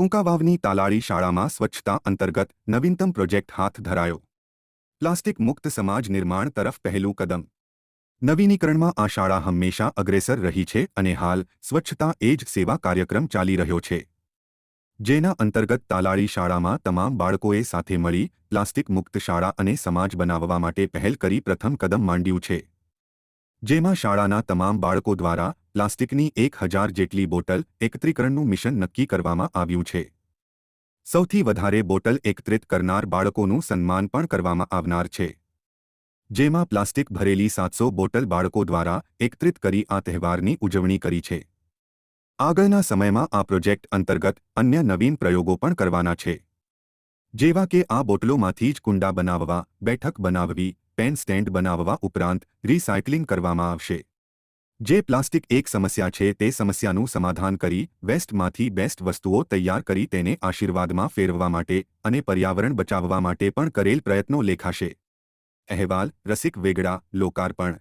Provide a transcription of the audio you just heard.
કુંકાવાવની તાલાળી શાળામાં સ્વચ્છતા અંતર્ગત નવીનતમ પ્રોજેક્ટ હાથ ધરાયો. પ્લાસ્ટિક મુક્ત સમાજ નિર્માણ તરફ પહેલું કદમ. નવીનીકરણમાં આ શાળા હંમેશા અગ્રેસર રહી છે અને હાલ સ્વચ્છતા એ જ સેવા કાર્યક્રમ ચાલી રહ્યો છે. જેના અંતર્ગત તાલાળી શાળામાં તમામ બાળકોએ સાથે મળી પ્લાસ્ટિક મુક્ત શાળા અને સમાજ બનાવવા માટે પહેલ કરી પ્રથમ કદમ માંડ્યું છે. જેમાં શાળાના તમામ બાળકો દ્વારા પ્લાસ્ટિકની એક હજાર જેટલી બોટલ એકત્રીકરણનું મિશન નક્કી કરવામાં આવ્યું છે. સૌથી વધારે બોટલ એકત્રિત કરનાર બાળકોનું સન્માન પણ કરવામાં આવનાર છે. જેમાં પ્લાસ્ટિક ભરેલી સાતસો બોટલ બાળકો દ્વારા એકત્રિત કરી આ તહેવારની ઉજવણી કરી છે. આગળના સમયમાં આ પ્રોજેક્ટ અંતર્ગત અન્ય નવીન પ્રયોગો પણ કરવાના છે. જેવા કે આ બોટલોમાંથી જ કુંડા બનાવવા, બેઠક બનાવવી, પેન સ્ટેન્ડ બનાવવા ઉપરાંત રિસાયકલિંગ કરવામાં આવશે. જે પ્લાસ્ટિક એક સમસ્યા છે, તે સમસ્યાનું સમાધાન કરી, વેસ્ટમાંથી બેસ્ટ વસ્તુઓ તૈયાર કરી તેને આશીર્વાદમાં ફેરવવા માટે અને પર્યાવરણ બચાવવા માટે પણ કરેલ પ્રયત્નો લેખાશે. અહેવાલ, રસિક વેગડા, લોકાર્પણ.